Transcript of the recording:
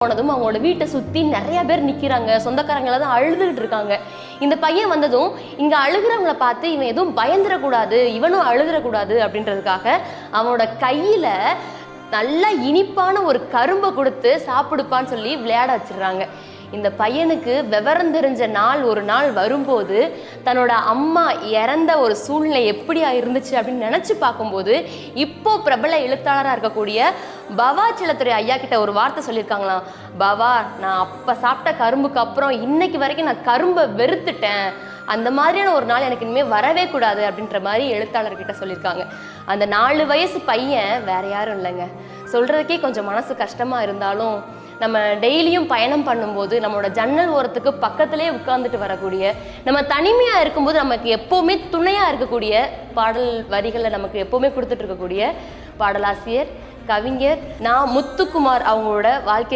போனதும் அவங்களோட வீட்டை சுற்றி நிறைய பேர் நிற்கிறாங்க சொந்தக்காரங்கள தான் அழுதுகிட்டு இருக்காங்க. இந்த பையன் வந்ததும் இங்கே அழுகிறவங்கள பார்த்து இவன் எதுவும் பயந்துடக்கூடாது இவனும் அழுகிறக்கூடாது அப்படின்றதுக்காக அவனோட கையில் நல்லா இனிப்பான ஒரு கரும்பை கொடுத்து சாப்பிடுப்பான்னு சொல்லி விளையாட வச்சிடுறாங்க. இந்த பையனுக்கு விவரம் தெரிஞ்ச நாள் ஒரு நாள் வரும்போது தன்னோட அம்மா இறந்த ஒரு சூழ்நிலை எப்படியா இருந்துச்சு அப்படின்னு நினச்சி பார்க்கும்போது இப்போ பிரபல எழுத்தாளராக இருக்கக்கூடிய பவா சிலத்துறை ஐயா கிட்ட ஒரு வார்த்தை சொல்லியிருக்காங்களாம். பவா நான் அப்போ சாப்பிட்ட கரும்புக்கு அப்புறம் இன்னைக்கு வரைக்கும் நான் கரும்பை வெறுத்துட்டேன். அந்த மாதிரியான ஒரு நாள் எனக்கு இனிமேல் வரவே கூடாது அப்படின்ற மாதிரி எழுத்தாளர்கிட்ட சொல்லியிருக்காங்க. அந்த நாலு வயசு பையன் வேற யாரும் இல்லைங்க. சொல்கிறதுக்கே கொஞ்சம் மனசு கஷ்டமாக இருந்தாலும் நம்ம டெய்லியும் பயணம் பண்ணும்போது நம்மளோட ஜன்னல் ஓரத்துக்கு பக்கத்திலே உட்கார்ந்துட்டு வரக்கூடிய நம்ம தனிமையாக இருக்கும்போது நமக்கு எப்போவுமே துணையாக இருக்கக்கூடிய பாடல் வரிகளை நமக்கு எப்போவுமே கொடுத்துட்டு இருக்கக்கூடிய பாடலாசிரியர் கவிஞர் நான் முத்துக்குமார் அவங்களோட வாழ்க்கை